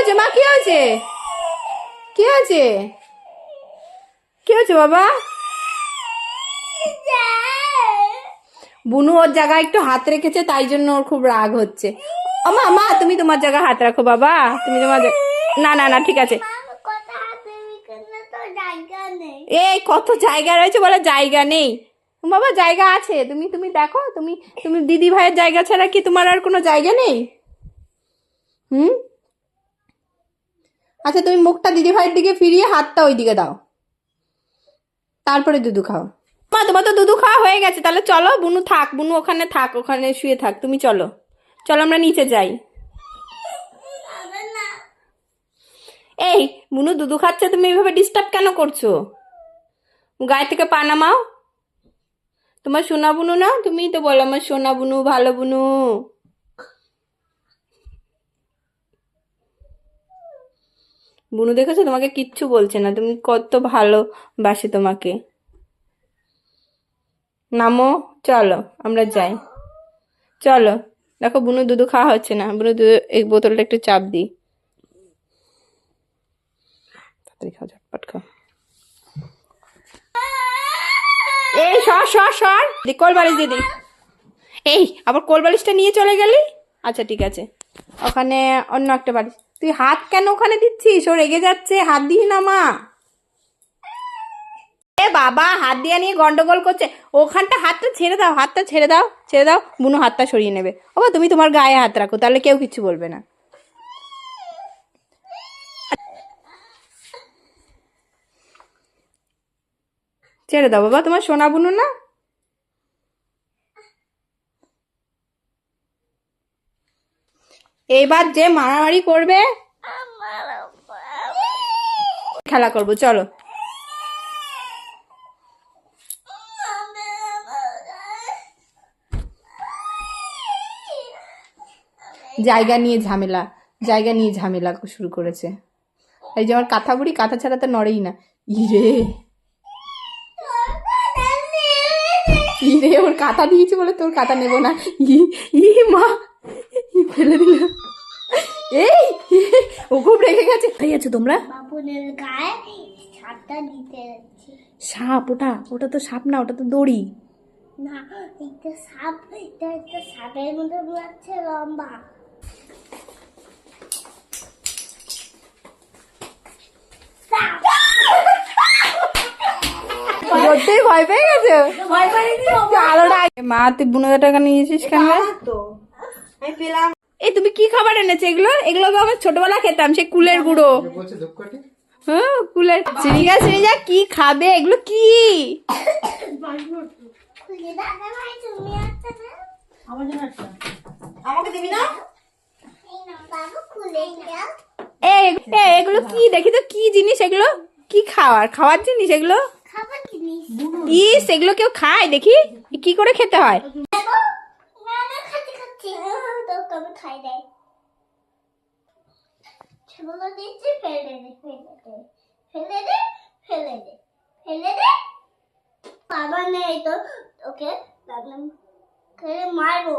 হয়েছে? মা, কি হয়েছে? কি হয়েছে? কি হয়েছে বাবা? বুনু ওর জায়গায় একটু হাত রেখেছে, তাই জন্য ওর খুব রাগ হচ্ছে। মা মা, তুমি তোমার জায়গায় হাত রাখো বাবা। তুমি তোমার না না না, ঠিক আছে। এই, কত জায়গা রয়েছে বলে জায়গা নেই। বাবা, জায়গা আছে। তুমি তুমি দেখো, তুমি তুমি দিদি ভাইয়ের জায়গা ছাড়া কি তোমার আর কোনো জায়গা নেই? হুম? আচ্ছা তুমি মুখটা দিদি ভাইয়ের দিকে ফিরিয়ে হাতটা ওই দিকে দাও। তারপরে দুধু খাও। মা, তোমার তো দুধু খাওয়া হয়ে গেছে, তাহলে চলো, বুনু থাক, বুনু ওখানে থাক, ওখানে শুয়ে থাক, তুমি চলো। চলো, আমরা নিচে যাই। এই, বুনু দুধু খাচ্ছে, তুমি এইভাবে ডিস্টার্ব কেন করছ? গায়ে থেকে পা নামাও। তোমার সোনা বুনু না? তুমি তো বলো আমার সোনা বুনু, ভালো বুনু। বুনু দেখেছ? তোমাকে কিচ্ছু বলছে না। তুমি কত ভালোবাসে তোমাকে। নামো, চলো, আমরা যাই। চলো, দেখো বুনু দুধু খাওয়া হচ্ছে না। বুনু, দুধু, এই বোতলটা একটু চাপ দিই। তাড়াতাড়ি এই, সর সর সর। দি কোল বালিশ দিদি এই, আবার কোল বালিশটা নিয়ে চলে গেলি? আচ্ছা ঠিক আছে। ওখানে অন্য একটা বালিশ। তুই হাত কেন ওখানে দিচ্ছিস? ও রেগে যাচ্ছে। হাত দিস না, মা। এ বাবা, হাত দিয়ে নিয়ে গন্ডগোল করছে। ওখানটা হাতটা ছেড়ে দাও, হাতটা ছেড়ে দাও ছেড়ে দাও। বুনু হাতটা সরিয়ে নেবে। ও তুমি তোমার গায়ে হাত রাখো, তাহলে কেউ কিছু বলবে না। ছেড়ে দাও বাবা, তোমার সোনা বুনু না? এবার যে মারামারি করবে, খেলা করব, চলো। জায়গা নিয়ে ঝামেলা, জায়গা নিয়ে ঝামেলা শুরু করেছে। এই যে আমার কাঁথা বুড়ি কাঁথা ছাড়া তো নড়েই না। ইরে। ইরে, ওর কাঁথা দিয়েছে বলে তোর কাঁথা নেব না। ই মা। ফেলে দিল। এই ও খুব রেগে গেছে। আছো তোমরা? বাবুনের গায়ে ছাদটা দিতে যাচ্ছি। সাপ ওটা ওটা তো সাপ না ওটা তো দড়ি। না এটা সাপ এটা একটা সাপের মতো লাগছে লম্বা। সত্যিই ভয় পেয়ে গেছে? আলোটা মা তুই বুনো টাকা নিয়েছিস কেন? আমি পেলাম। এই তুমি কি খাবার এনেছো? এগুলো? এগুলো তো আমার ছোটবেলা খেতাম সেই কুলের গুঁড়ো। হ্যাঁ কুলের শ্রীজা শ্রীজা কি খাবে? এগুলো কি? আমাকে দিবি না? এই না বাবু খুলে দাও এই এই, এগুলো কি? দেখি তো কি জিনিস এগুলো? কি খাওয়ার? খাওয়ার জিনিস এগুলো? খাবার জিনিস। ইস এগুলো কেউ খায়? দেখি কি করে খেতে হয়? তো ওকে করে মারবো